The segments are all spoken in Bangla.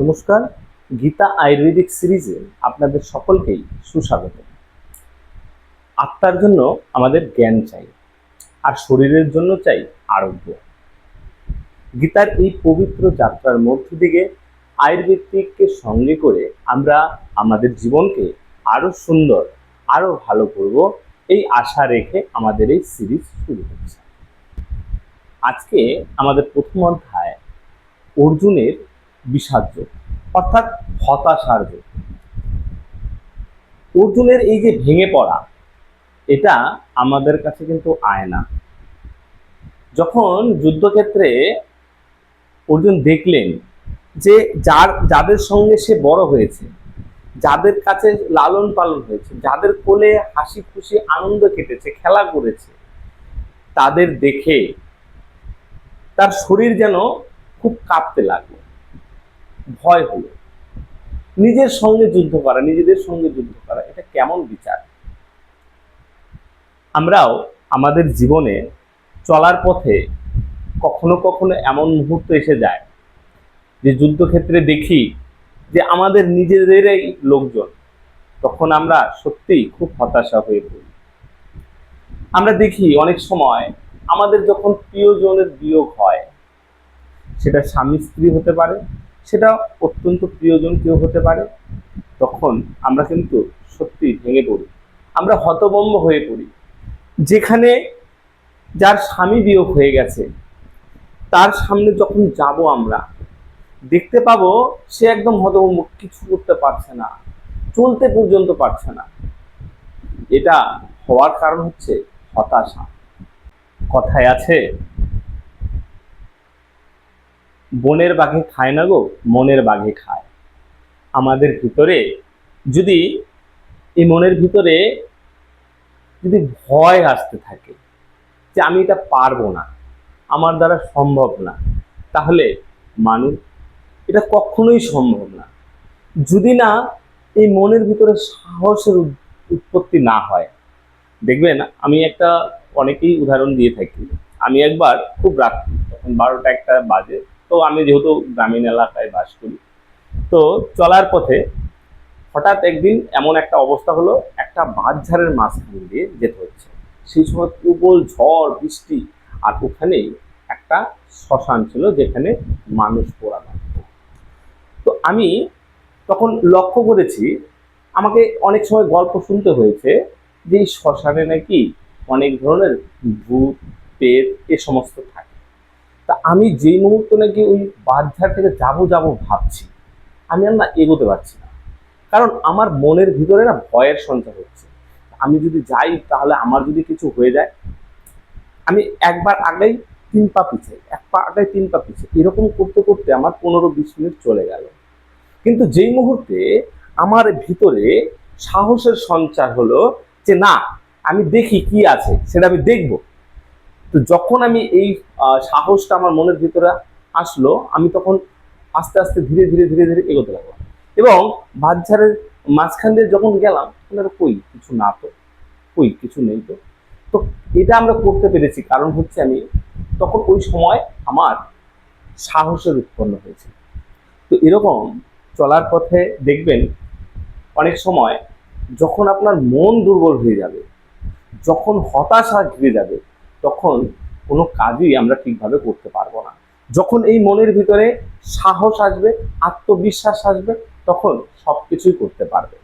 নমস্কার, গীতা আয়ুর্বেদিক সিরিজে আপনাদের সকলকেই সুস্বাগত। আত্মার জন্য আমাদের জ্ঞান চাই, আর শরীরের জন্য চাই আরোগ্য। গীতার এই পবিত্র যাত্রার মধ্য থেকে আয়ুর্বেদিককে সঙ্গে করে আমরা আমাদের জীবনকে আরও সুন্দর, আরও ভালো করব এই আশা রেখে আমাদের এই সিরিজ শুরু হচ্ছে আজকে আমাদের প্রথম অধ্যায় অর্জুনের বিষাদ যোগ অর্থাৎ হতাশার যোগ অর্জুনের এই যে ভেঙে পড়া, এটা আমাদের কাছে কিন্তু আয়না। যখন যুদ্ধক্ষেত্রে অর্জুন দেখলেন যে যার, যাদের সঙ্গে সে বড় হয়েছে, যাদের কাছে লালন পালন হয়েছে, যাদের কোলে হাসি খুশি আনন্দ কেটেছে, খেলা করেছে, তাদের দেখে তার শরীর যেন খুব কাঁপতে লাগল। ভয় হলো। নিজের সঙ্গে যুদ্ধ করা, নিজেদের সঙ্গে যুদ্ধ করা, এটা কেমন বিচার? আমরাও আমাদের জীবনে চলার পথে কখনো কখনো এমন মুহূর্ত এসে যায় যে যুদ্ধক্ষেত্রে দেখি যে আমাদের নিজেদেরই লোকজন, তখন আমরা সত্যিই খুব হতাশা হয়ে পড়ি। আমরা দেখি অনেক সময় আমাদের যখন প্রিয়জনের বিয়োগ হয়, সেটা স্বামী স্ত্রী হতে পারে সেটা অত্যন্ত প্রিয়জন কেউ হতে পারে। তখন আমরা কিন্তু সত্যি ভেঙে পড়ি। আমরা হতবম্ব হয়ে পড়ি। যেখানে যার স্বামী বিয়োগ হয়ে গেছে, তার সামনে যখন যাব আমরা, দেখতে পাবো সে একদম হতবম্ব কিছু করতে পারছে না, চলতে পর্যন্ত পারছে না। এটা হওয়ার কারণ হচ্ছে হতাশা। কথায় আছে বনের বাঘে খায় না গো, মনের বাঘে খায়। আমাদের ভিতরে যদি, এই মনের ভিতরে যদি ভয় আসতে থাকে যে আমি এটা পারব না, আমার দ্বারা সম্ভব না, তাহলে মানুষ এটা কখনোই সম্ভব না। যদি না এই মনের ভিতরে সাহসের উৎপত্তি না হয়। দেখবেন, আমি একটা অনেকেই উদাহরণ দিয়ে থাকি। আমি একবার খুব রাত্রি, তখন বারোটা একটা বাজে তো আমি যেহেতু গ্রামীণ এলাকায় বাস করি, তো চলার পথে হঠাৎ একদিন এমন একটা অবস্থা হলো, একটা বাঁধঝাড়ের মাঝখান দিয়ে যেতে হচ্ছে। সেই সময় প্রবল ঝড়, বৃষ্টি, আর ওখানেই একটা শ্মশান ছিল যেখানে মানুষ পোড়া থাকতো তো আমি তখন লক্ষ্য করেছি, আমাকে অনেক সময় গল্প শুনতে হয়েছে যে এই শ্মশানে নাকি অনেক ধরনের ভূত, পেট, এ সমস্ত থাকে। তা আমি যেই মুহূর্তে নাকি ওই বাঁধঝাড় থেকে যাব যাব ভাবছি, আমি আর না এগোতে পারছি না। কারণ আমার মনের ভিতরে না ভয়ের সঞ্চার হচ্ছে। আমি যদি যাই তাহলে আমার যদি কিছু হয়ে যায়, আমি একবার আগেই তিন পা পিছে, এক পা আগে তিন পা পিছে, এরকম করতে করতে আমার পনেরো বিশ মিনিট চলে গেল। কিন্তু যেই মুহূর্তে আমার ভিতরে সাহসের সঞ্চার হলো যে না, আমি দেখি কি আছে, সেটা আমি দেখব। তো যখন আমি এই সাহসটা আমার মনের ভিতরে আসলো, আমি তখন আস্তে আস্তে ধীরে ধীরে ধীরে ধীরে এগোতে লাগলাম। এবং বাচ্চারের মাঝখান দিয়ে যখন গেলাম ওনারা কই, কিছু না তো। কই, কিছু নেই তো। তো এটা আমরা করতে পেরেছি, কারণ হচ্ছে আমি তখন ওই সময় আমার সাহসের উৎপন্ন হয়েছে। তো এরকম চলার পথে দেখবেন অনেক সময় যখন আপনার মন দুর্বল হয়ে যাবে, যখন হতাশা ঘিরে যাবে তখন কোনো কাজই আমরা ঠিকভাবে করতে পারব না। যখন এই মনের ভিতরে সাহস আসবে, আত্মবিশ্বাস আসবে, তখন সব কিছুই করতে পারবে।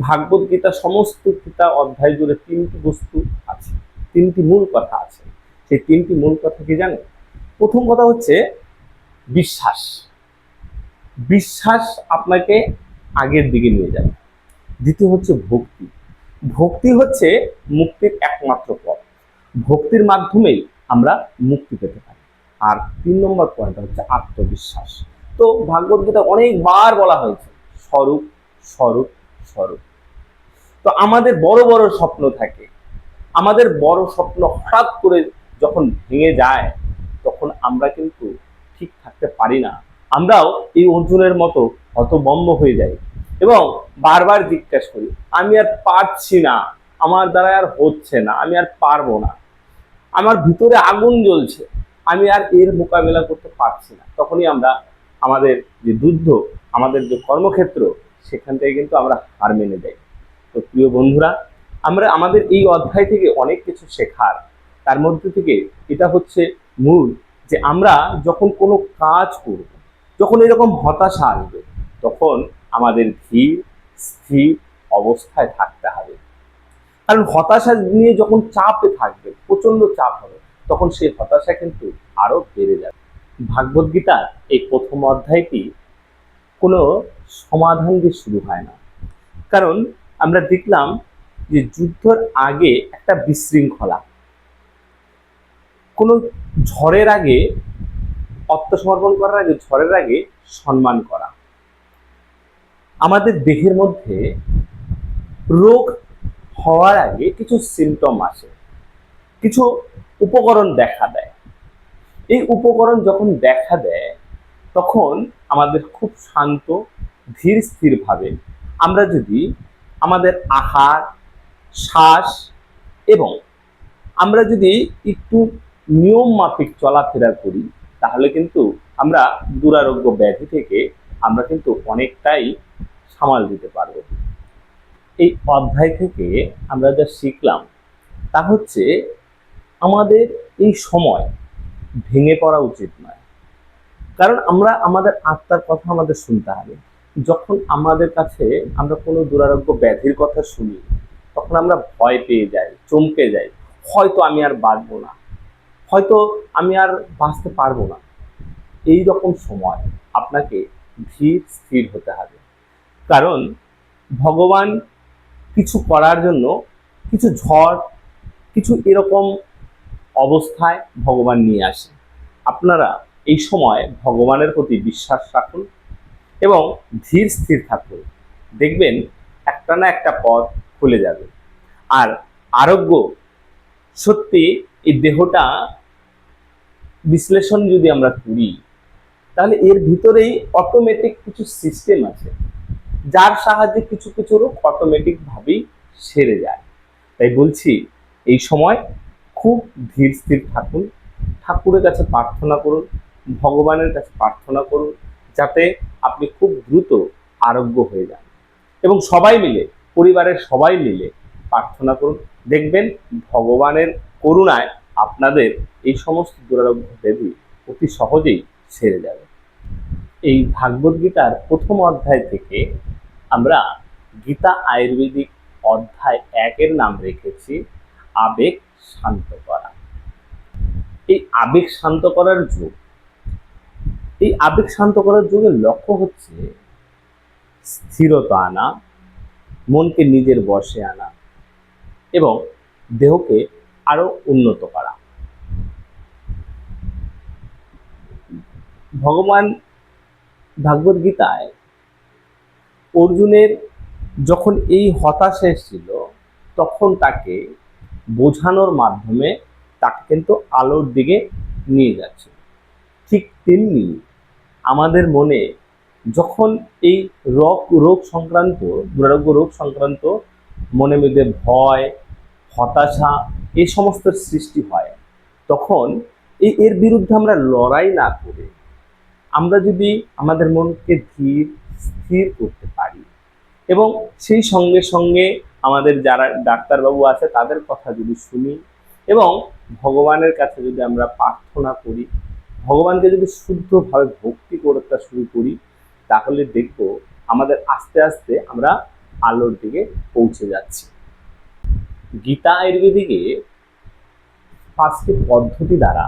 ভাগবত গীতা সমস্ত গীতা অধ্যায় জুড়ে তিনটি বস্তু আছে, তিনটি মূল কথা আছে। সেই তিনটি মূল কথা কি জানেন প্রথম কথা হচ্ছে বিশ্বাস। বিশ্বাস আপনাকে আগের দিকে নিয়ে যাবে। দ্বিতীয় হচ্ছে ভক্তি। ভক্তি হচ্ছে মুক্তির একমাত্র পথ। ভক্তির মাধ্যমেই আমরা মুক্তি পেতে পারি। আর তিন নম্বর পয়েন্ট হচ্ছে আত্মবিশ্বাস। তো ভাগবত গীতা অনেকবার বলা হয়েছে, স্বরূপ স্বরূপ স্বরূপ। তো আমাদের বড় বড় স্বপ্ন থাকে। আমাদের বড় স্বপ্ন হঠাৎ করে যখন ভেঙে যায়, তখন আমরা কিন্তু ঠিক থাকতে পারি না। আমরাও এই অর্জুনের মতো হতবম্ব হয়ে যাই এবং বারবার জিজ্ঞেস করি, আমি আর পারছি না, আমার দ্বারা আর হচ্ছে না, আমি আর পারব না। আমার ভিতরে আগুন জ্বলছে। আমি আর এর মোকাবেলা করতে পারছি না। তখনই আমরা আমাদের যে যুদ্ধ, আমাদের যে কর্মক্ষেত্র, সেখান থেকে কিন্তু আমরা হার মেনে যাই তো প্রিয় বন্ধুরা, আমরা, আমাদের এই অধ্যায় থেকে অনেক কিছু শেখার। তার মধ্যে থেকে এটা হচ্ছে মূল যে আমরা যখন কোনো কাজ করব, যখন এরকম হতাশা আসবে, তখন আমাদের ধীর, স্থির অবস্থায় থাকতে হবে। কারণ হতাশা নিয়ে যখন চাপে থাকবে প্রচণ্ড চাপ হবে, তখন সেই হতাশা কিন্তু আরও বেড়ে যাবে। ভাগবত গীতার এই প্রথম অধ্যায়টি কোনো সমাধান দিয়ে শুরু হয় না। কারণ আমরা দেখলাম যে যুদ্ধর আগে একটা বিশৃঙ্খলা। কোনো ঝড়ের আগে, আত্মসমর্পণ করার আগে, ঝড়ের আগে সম্মান করা। আমাদের দেহের মধ্যে রোগ হওয়ার আগে কিছু সিমটম আসে। কিছু উপকরণ দেখা দেয়। এই উপকরণ যখন দেখা দেয়, তখন আমাদের খুব শান্ত, ধীর, স্থিরভাবে আমরা যদি আমাদের আহার, শ্বাস এবং আমরা যদি একটু নিয়ম মাফিক চলাফেরা করি, তাহলে কিন্তু আমরা দুরারোগ্য ব্যাধি থেকে আমরা কিন্তু অনেকটাই সামাল দিতে পারব। এই অধ্যায় থেকে আমরা যা শিখলাম তা হচ্ছে আমাদের এই সময় ভেঙে পড়া উচিত নয়। কারণ আমরা আমাদের আত্মার কথা আমাদের শুনতে হবে। যখন আমাদের কাছে আমরা কোনো দুরারোগ্য ব্যাধির কথা শুনি, তখন আমরা ভয় পেয়ে যাই, চমকে যাই। হয়তো আমি আর বাঁচবো না। হয়তো আমি আর বাঁচতে পারব না। এই রকম সময় আপনাকে ধীর স্থির হতে হবে। কারণ ভগবান কিছু করার জন্য কিছু ঝড়, কিছু এরকম অবস্থায় ভগবান নিয়ে আসে। আপনারা এই সময় ভগবানের প্রতি বিশ্বাস রাখুন এবং ধীর স্থির থাকুন। দেখবেন একটা না একটা পথ খুলে যাবে। আর আরোগ্য সত্যি এই দেহটা বিশ্লেষণ যদি আমরা করি, তাহলে এর ভিতরেই অটোমেটিক কিছু সিস্টেম আছে। যার সাহায্যে কিছু কিছু রোগ অটোমেটিক ভাবেই সেরে যায়। তাই বলছি, এই সময় খুব ধীর স্থির থাকুন, ঠাকুরের কাছে প্রার্থনা করুন, ভগবানের কাছে প্রার্থনা করুন, যাতে আপনি খুব দ্রুত আরোগ্য হয়ে যান। এবং সবাই মিলে, পরিবারের সবাই মিলে প্রার্থনা করুন। দেখবেন ভগবানের করুণায় আপনাদের এই সমস্ত দুরারোগ্য ব্যাধি অতি সহজেই সেরে যাবে। এই ভাগবত গীতার প্রথম অধ্যায় থেকে আমরা গীতা আয়ুর্বেদিক অধ্যায় একের নাম রেখেছি, আবেগ শান্ত করা। এই আবেগ শান্ত করার যুগ, এই আবেগ শান্ত করার যুগের লক্ষ্য হচ্ছে স্থিরতা আনা, মনকে নিজের বশে আনা এবং দেহকে আরও উন্নত করা। ভগবান ভাগবত গীতায় অর্জুনের যখন এই হতাশা এসেছিল, তখন তাকে বোঝানোর মাধ্যমে তাকে কিন্তু আলোর দিকে নিয়ে যাচ্ছে। ঠিক তেমনি আমাদের মনে যখন এই রোগ রোগ সংক্রান্ত, দুরারোগ্য রোগ সংক্রান্ত মনে মধ্যে ভয়, হতাশা এই সমস্ত সৃষ্টি হয়, তখন এই এর বিরুদ্ধে আমরা লড়াই না করে আমরা যদি আমাদের মনকে ধীর, স্থির করতে পারি এবং সেই সঙ্গে সঙ্গে আমাদের যারা ডাক্তারবাবু আছে, তাদের কথা যদি শুনি এবং ভগবানের কাছে যদি আমরা প্রার্থনা করি, ভগবানকে যদি শুদ্ধভাবে ভক্তি করতে শুরু করি, তাহলে দেখব আমাদের আস্তে আস্তে আমরা আলোর দিকে পৌঁছে যাচ্ছি। গীতা আয়ুর্বেদিকে পাঁচটি পদ্ধতি দ্বারা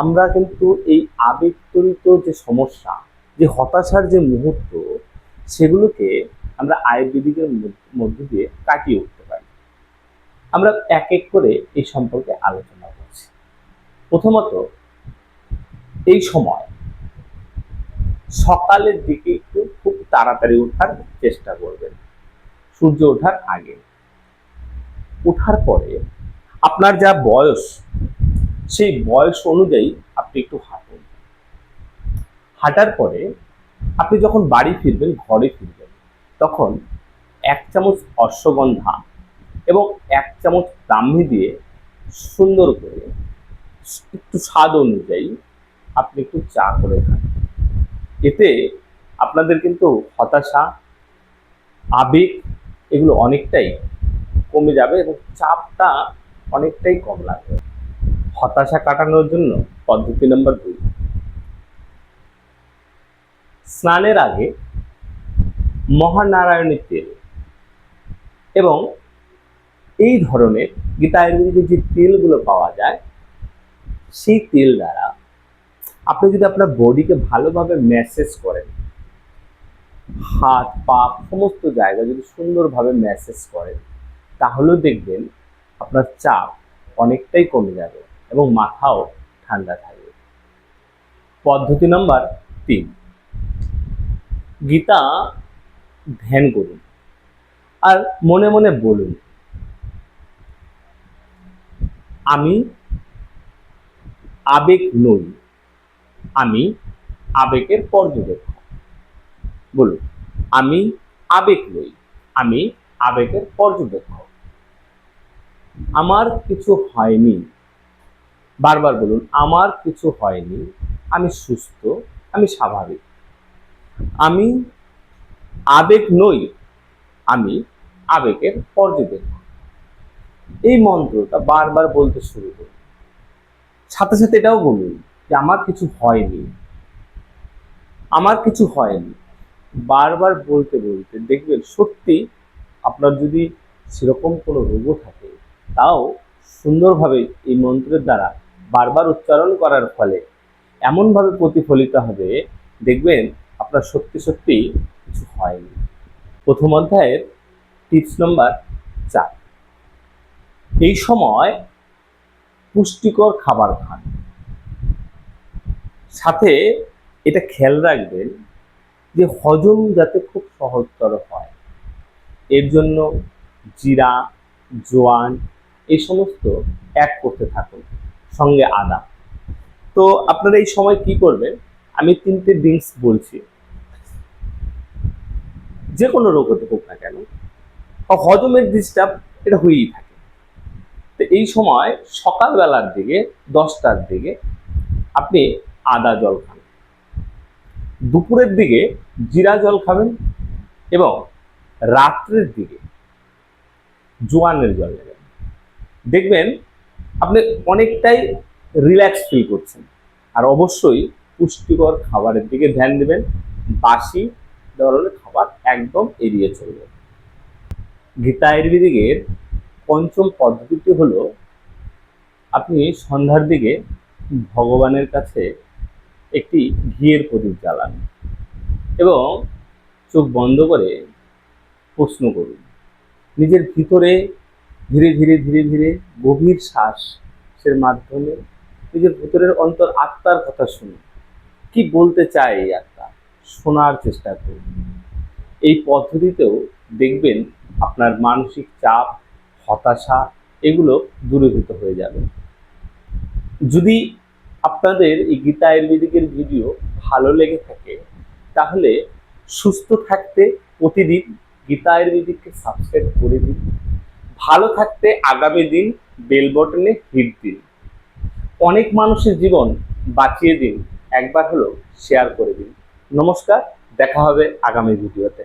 আমরা কিন্তু এই আবেগতরিত যে সমস্যা, যে হতাশার যে মুহূর্ত, সেগুলোকে আমরা আয়ুর্বেদিকের মধ্য দিয়ে কাটিয়ে উঠতে পারি। আমরা এক এক করে এই সম্পর্কে আলোচনা করছি। প্রথমত, এই সময় সকালের দিকে একটু খুব তাড়াতাড়ি ওঠার চেষ্টা করবেন। সূর্য ওঠার আগে। ওঠার পরে আপনার যা বয়স, সেই বয়স অনুযায়ী আপনি একটু হাঁটুন। হাঁটার পরে আপনি যখন বাড়ি ফিরবেন, ঘরে ফিরবেন তখন এক চামচ অশ্বগন্ধা এবং এক চামচ ব্রাহ্মী দিয়ে সুন্দর করে একটু স্বাদ অনুযায়ী আপনি একটু চা করে খান। এতে আপনাদের কিন্তু হতাশা, আবেগ এগুলো অনেকটাই কমে যাবে এবং চাপটা অনেকটাই কম লাগবে। হতাশা কাটানোর জন্য পদ্ধতি নম্বর দুই। স্নানের আগে মহানারায়ণের তেল। এবং এই ধরনের গীতা যে তেলগুলো পাওয়া যায়, সেই তেল দ্বারা আপনি যদি আপনার বডিকে ভালোভাবে ম্যাসেজ করেন, হাত, পা, সমস্ত জায়গা যদি সুন্দরভাবে ম্যাসেজ করেন, তাহলেও দেখবেন আপনার চাপ অনেকটাই কমে যাবে এবং মাথাও ঠান্ডা থাকবে। পদ্ধতি নম্বর তিন। গীতা ধ্যান করুন আর মনে মনে বলুন, আমি আবেগ নই, আমি আবেগের পর্যবেক্ষক। বলুন, আমি আবেগ নই, আমি আবেগের পর্যবেক্ষক। আমার কিছু হয়নি। বারবার বলুন, আমার কিছু হয়নি, আমি সুস্থ, আমি স্বাভাবিক। আমি আবেগ নই, আমি আবেগের পর্যবেক্ষক। এই মন্ত্রটা বারবার বলতে শুরু করি সাথে সাথে এটাও বলুন যে আমার কিছু হয়নি। আমার কিছু হয়নি। বারবার বলতে বলতে দেখবেন সত্যি আপনার যদি সেরকম কোনো রোগও থাকে, তাও সুন্দরভাবে এই মন্ত্রের দ্বারা বারবার উচ্চারণ করার ফলে এমনভাবে প্রতিফলিত হবে, দেখবেন আপনার সত্যি সত্যি কিছু হয়নি। প্রথম অধ্যায়ের টিপস নম্বর চার। এই সময় পুষ্টিকর খাবার খান। সাথে এটা খেয়াল রাখবেন যে হজম যাতে খুব সহজতর হয়। এর জন্য জিরা, জোয়ান এই সমস্ত অ্যাড করতে থাকুন, সঙ্গে আদা। তো আপনারা এই সময় কি করবেন? আমি তিনটে ড্রিঙ্কস বলছি। যে কোনো রোগ হতে হোক না কেন হজমের ডিস্টার্ব এটা হয়েই থাকে। তো এই সময় সকালবেলার দিকে, দশটার দিকে আপনি আদা জল খান। দুপুরের দিকে জিরা জল খাবেন এবং রাত্রের দিকে জোয়ানের জল নেবেন দেখবেন আপনি অনেকটাই রিল্যাক্স ফিল করছেন। আর অবশ্যই পুষ্টিকর খাবারের দিকে ধ্যান দেবেন। বাসি ধরনের খাবার একদম এড়িয়ে চলবে। গীতা আয়ুর্বেদিকের পঞ্চম পদ্ধতিটি হলো, আপনি সন্ধ্যার দিকে ভগবানের কাছে একটি ঘিয়ের প্রদীপ জ্বালান এবং চোখ বন্ধ করে প্রশ্ন করুন। নিজের ভিতরে ধীরে ধীরে ধীরে ধীরে গভীর শ্বাসের মাধ্যমে নিজের ভিতরের অন্তর আত্মার কথা শুনুন। কি বলতে চায় এই আত্মা? শোনার চেষ্টা করুন। এই পদ্ধতিতেও দেখবেন আপনার মানসিক চাপ, হতাশা এগুলো দূরীভূত হয়ে যাবে। যদি আপনাদের এই গীতা আয়ুর্বেদিকের ভিডিও ভালো লেগে থাকে, তাহলে সুস্থ থাকতে প্রতিদিন গীতা আয়ুর্বেদিককে সাবস্ক্রাইব করে দিন। ভালো থাকতে আগামী দিন বেল বটনে হিট দিন। অনেক মানুষের জীবন বাঁচিয়ে দিন। একবার হলো শেয়ার করে দিন। নমস্কার দেখা হবে আগামী ভিডিওতে।